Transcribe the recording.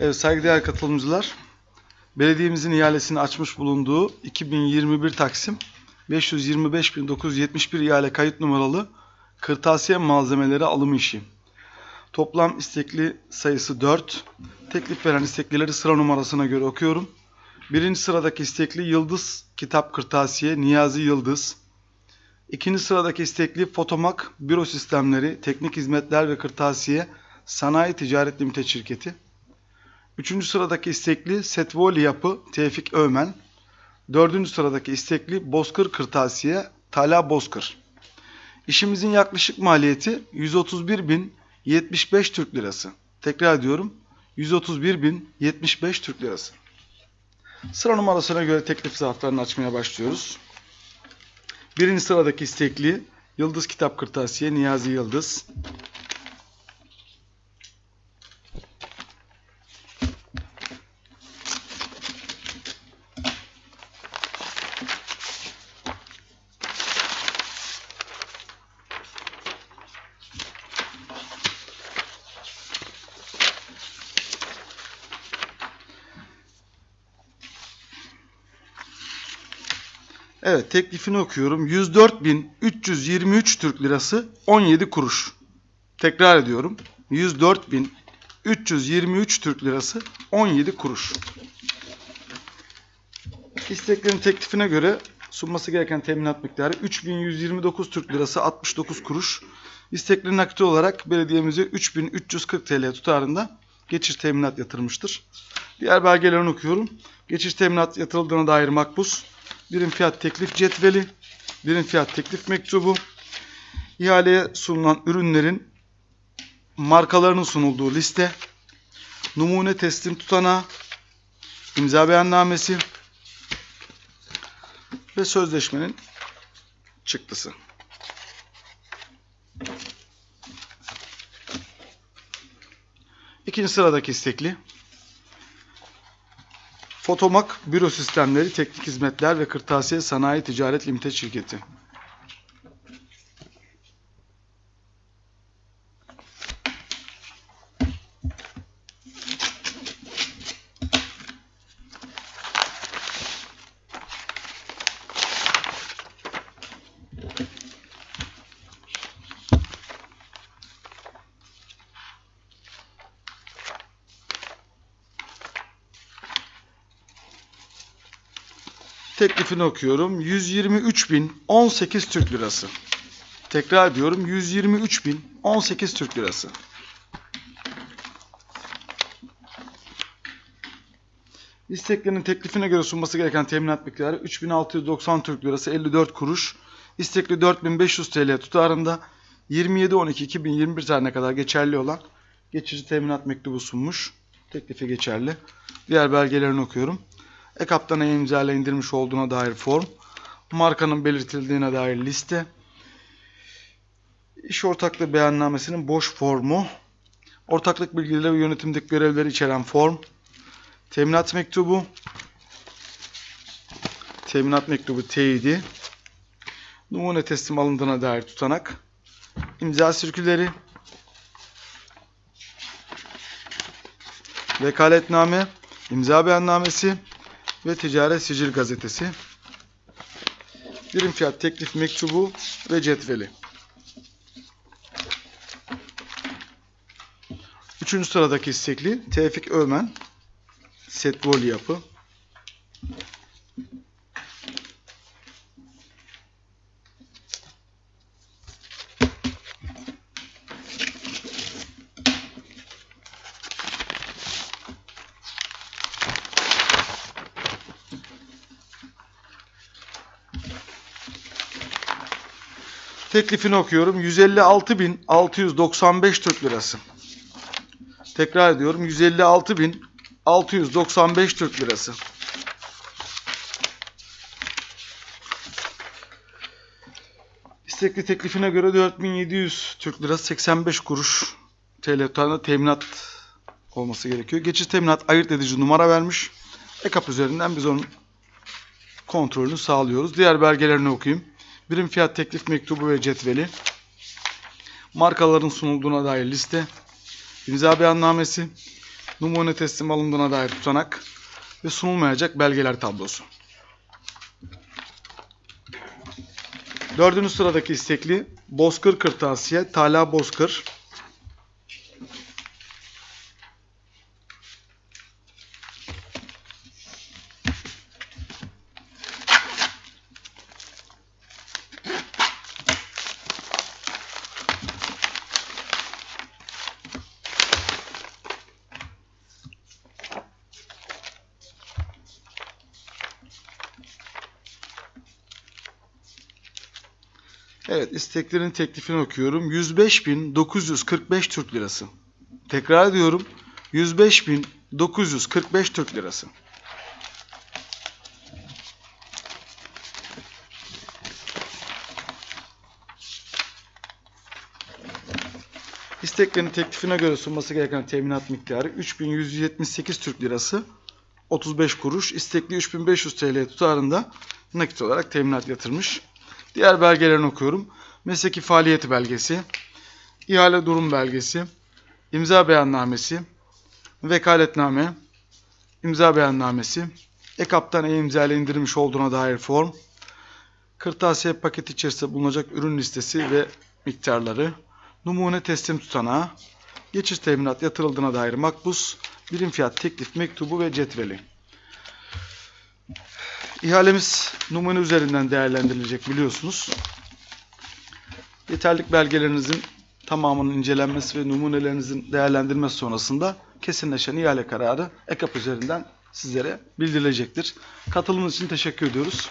Evet saygıdeğer katılımcılar. Belediyemizin ihalesini açmış bulunduğu 2021 Taksim 525.971 ihale kayıt numaralı kırtasiye malzemeleri alımı işi. Toplam istekli sayısı 4. Teklif veren isteklileri sıra numarasına göre okuyorum. Birinci sıradaki istekli Yıldız Kitap Kırtasiye Niyazi Yıldız. İkinci sıradaki istekli Fotomak Büro Sistemleri Teknik Hizmetler ve Kırtasiye Sanayi Ticaret Limited Şirketi. Üçüncü sıradaki istekli Setvoli Yapı Tevfik Ömen. Dördüncü sıradaki istekli Bozkır Kırtasiye Tala Bozkır. İşimizin yaklaşık maliyeti 131.075 Türk Lirası. Tekrar ediyorum 131.075 Türk Lirası. Sıra numarasına göre teklif zarflarını açmaya başlıyoruz. Birinci sıradaki istekli Yıldız Kitap Kırtasiye Niyazi Yıldız. Evet teklifini okuyorum. 104.323 Türk Lirası 17 kuruş. Tekrar ediyorum. 104.323 Türk Lirası 17 kuruş. İsteklerin teklifine göre sunması gereken teminat miktarı 3129 Türk Lirası 69 kuruş. İstekli nakit olarak belediyemize 3340 TL tutarında geçiş teminat yatırmıştır. Diğer belgelerini okuyorum. Geçiş teminat yatırıldığına dair makbuz, birim fiyat teklif cetveli, birim fiyat teklif mektubu, ihaleye sunulan ürünlerin markalarının sunulduğu liste, numune teslim tutanağı, imza beyannamesi ve sözleşmenin çıktısı. İkinci sıradaki istekli. Fotomak Büro Sistemleri Teknik Hizmetler ve Kırtasiye Sanayi Ticaret Limited Şirketi. Teklifini okuyorum. 123.018 Türk Lirası. Tekrar ediyorum. 123.018 Türk Lirası. İsteklerinin teklifine göre sunması gereken teminat miktarı 3690 Türk Lirası 54 kuruş. İstekli 4500 TL tutarında 27.12.2021 tarihine kadar geçerli olan geçici teminat mektubu sunmuş. Teklifi geçerli. Diğer belgelerini okuyorum. E-Kaptan'a imzayla indirmiş olduğuna dair form, markanın belirtildiğine dair liste, iş ortaklığı beyannamesinin boş formu, ortaklık bilgileri ve yönetimdeki görevleri içeren form, teminat mektubu, teminat mektubu teyidi, numune teslim alındığına dair tutanak, imza sirküleri, vekaletname, imza beyannamesi, ve Ticaret Sicil Gazetesi. Birim fiyat teklif mektubu ve cetveli. Üçüncü sıradaki istekli Tevfik Ömen. Setvoli yapı. Teklifini okuyorum. 156.695 Türk Lirası. Tekrar ediyorum. 156.695 Türk Lirası. İstekli teklifine göre 4700 Türk Lirası 85 kuruş TL tutarında teminat olması gerekiyor. Geçiş teminat ayırt edici numara vermiş. EKAP üzerinden biz onun kontrolünü sağlıyoruz. Diğer belgelerini okuyayım. Birim fiyat teklif mektubu ve cetveli. Markaların sunulduğuna dair liste. imza beyannamesi. numune teslim alındığına dair tutanak ve sunulmayacak belgeler tablosu. Dördüncü sıradaki istekli Bozkır Kırtasiye, Tala Bozkır. Evet isteklerin teklifini okuyorum. 105.945 Türk Lirası. Tekrar ediyorum. 105.945 Türk Lirası. İsteklerin teklifine göre sunması gereken teminat miktarı 3178 Türk Lirası 35 kuruş. İstekli 3500 TL tutarında nakit olarak teminat yatırmış. Diğer belgelerini okuyorum. Mesleki faaliyeti belgesi, ihale durum belgesi, imza beyannamesi, vekaletname, imza beyannamesi, EKAP'tan e-imza ile indirilmiş olduğuna dair form, kırtasiye paket içerisinde bulunacak ürün listesi ve miktarları, numune teslim tutanağı, geçiş teminat yatırıldığına dair makbuz, birim fiyat teklif mektubu ve cetveli. İhalemiz numune üzerinden değerlendirilecek biliyorsunuz. Yeterlik belgelerinizin tamamının incelenmesi ve numunelerinizin değerlendirmesi sonrasında kesinleşen ihale kararı EKAP üzerinden sizlere bildirilecektir. Katılımınız için teşekkür ediyoruz.